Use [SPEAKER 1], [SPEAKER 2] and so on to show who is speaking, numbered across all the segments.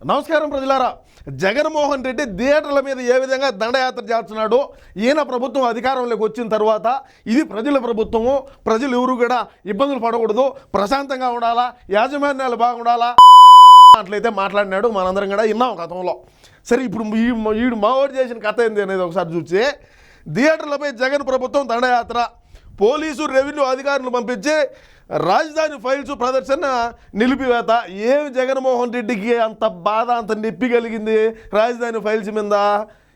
[SPEAKER 1] నమస్కారం ప్రజలారా. జగన్మోహన్ రెడ్డి థియేటర్ల మీద ఏ విధంగా దండయాత్ర చేస్తున్నాడో ఈయన ప్రభుత్వం అధికారంలోకి వచ్చిన తర్వాత ఇది ప్రజల ప్రభుత్వము ప్రజలు ఎవరు కూడా ఇబ్బందులు పడకూడదు ప్రశాంతంగా ఉండాలా యాజమాన్యాలు బాగుండాలా అట్లయితే మాట్లాడినాడు మనందరం కూడా విన్నాం గతంలో. సరే ఇప్పుడు ఈ వీడు మావోడు చేసిన కథ ఏంది అనేది ఒకసారి చూస్తే థియేటర్లపై జగన్ ప్రభుత్వం దండయాత్ర పోలీసు రెవెన్యూ అధికారులు పంపించి రాజధాని ఫైల్స్ ప్రదర్శన నిలిపివేత. ఏమి జగన్మోహన్ రెడ్డికి అంత బాధ అంత నొప్పి కలిగింది రాజధాని ఫైల్స్ మీద?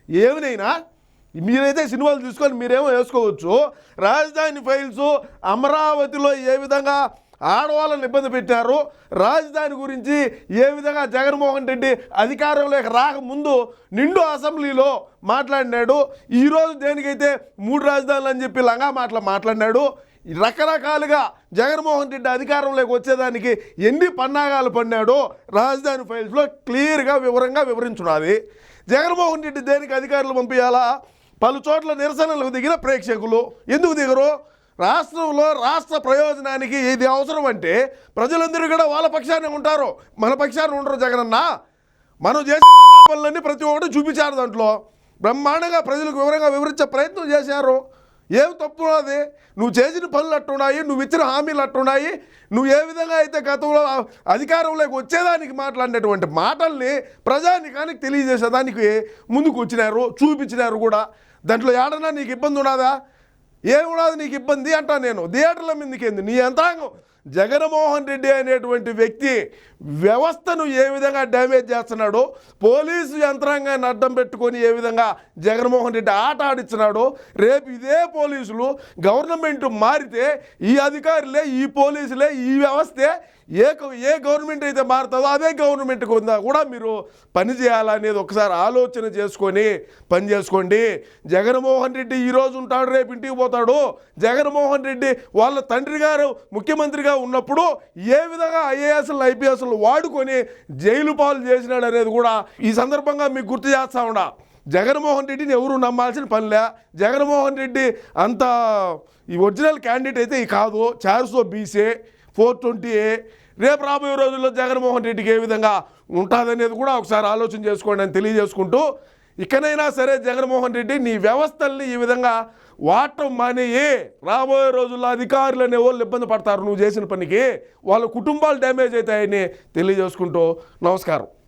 [SPEAKER 1] ఏమినైనా మీరైతే సినిమాలు తీసుకొని మీరేమో వేసుకోవచ్చు. రాజధాని ఫైల్స్ అమరావతిలో ఏ విధంగా ఆడవాళ్ళని ఇబ్బంది పెట్టారు. రాజధాని గురించి ఏ విధంగా జగన్మోహన్ రెడ్డి అధికారంలోకి రాకముందు నిండు అసెంబ్లీలో మాట్లాడినాడు. ఈరోజు దేనికైతే మూడు రాజధానులు అని చెప్పి లంగా మాటలు మాట్లాడినాడు. రకరకాలుగా జగన్మోహన్ రెడ్డి అధికారంలోకి వచ్చేదానికి ఎన్ని పన్నాగాలు పడినాడో రాజధాని ఫైల్స్లో క్లియర్గా వివరంగా వివరించున్నది. జగన్మోహన్ రెడ్డి దేనికి అధికారులు పంపించాలా? పలు చోట్ల నిరసనలకు దిగిన ప్రేక్షకులు. ఎందుకు దిగరు? రాష్ట్రంలో రాష్ట్ర ప్రయోజనానికి ఇది అవసరం అంటే ప్రజలందరూ కూడా వాళ్ళ పక్షాన్ని ఉంటారు. మన పక్షాన్ని ఉండరు జగనన్న. మనం చేసే పనులన్నీ ప్రతి ఒక్కటి చూపించారు దాంట్లో. బ్రహ్మాండంగా ప్రజలకు వివరంగా వివరించే ప్రయత్నం చేశారు. ఏం తప్పు అది? నువ్వు చేసిన పనులు అట్టున్నాయి నువ్వు ఇచ్చిన హామీలు అట్టున్నాయి నువ్వు ఏ విధంగా అయితే గతంలో అధికారంలోకి వచ్చేదానికి మాట్లాడినటువంటి మాటల్ని ప్రజానికానికి తెలియజేసేదానికి ముందుకు వచ్చినారు చూపించినారు కూడా. దాంట్లో ఏడన్నా నీకు ఇబ్బంది ఉన్నదా? ఏమున్నది నీకు ఇబ్బంది అంటా నేను. థియేటర్ల మీదకేంది నీ యంత్రాంగం. జగన్మోహన్ రెడ్డి అనేటువంటి వ్యక్తి వ్యవస్థను ఏ విధంగా డ్యామేజ్ చేస్తున్నాడో పోలీసు యంత్రాంగాన్ని అడ్డం పెట్టుకొని ఏ విధంగా జగన్మోహన్ రెడ్డి ఆట ఆడిస్తున్నాడో రేపు ఇదే పోలీసులు గవర్నమెంట్ మారితే ఈ అధికారులే ఈ పోలీసులే ఈ వ్యవస్థే ఏ ఏ గవర్నమెంట్ అయితే మారుతుందో అదే గవర్నమెంట్ ఉందా కూడా మీరు పని చేయాలనేది ఒకసారి ఆలోచన చేసుకొని పని చేసుకోండి. జగన్మోహన్ రెడ్డి ఈరోజు ఉంటాడు రేపు ఇంటికి పోతాడు. జగన్మోహన్ రెడ్డి వాళ్ళ తండ్రి గారు ముఖ్యమంత్రిగా ఉన్నప్పుడు ఏ విధంగా ఐఏఎస్లు ఐపీఎస్లు వాడుకొని జైలు పాలు చేసినాడు అనేది కూడా ఈ సందర్భంగా మీకు గుర్తు చేస్తా ఉన్నా. జగన్మోహన్ రెడ్డిని ఎవరు నమ్మాల్సిన పనిలే జగన్మోహన్ రెడ్డి అంత ఈ ఒరిజినల్ క్యాండిడేట్ అయితే ఈ కాదు. చార్సో బీసీ ఫోర్ ట్వంటీ ఏ. రేపు రాబోయే రోజుల్లో జగన్మోహన్ రెడ్డికి ఏ విధంగా ఉంటుందనేది కూడా ఒకసారి ఆలోచన చేసుకోండి అని తెలియజేసుకుంటూ ఇకనైనా సరే జగన్మోహన్ రెడ్డి నీ వ్యవస్థల్ని ఈ విధంగా వాటం మానేయి. రాబోయే రోజుల్లో అధికారులు అనే వాళ్ళు ఇబ్బంది పడతారు. నువ్వు చేసిన పనికి వాళ్ళ కుటుంబాలు డ్యామేజ్ అవుతాయని తెలియజేసుకుంటూ నమస్కారం.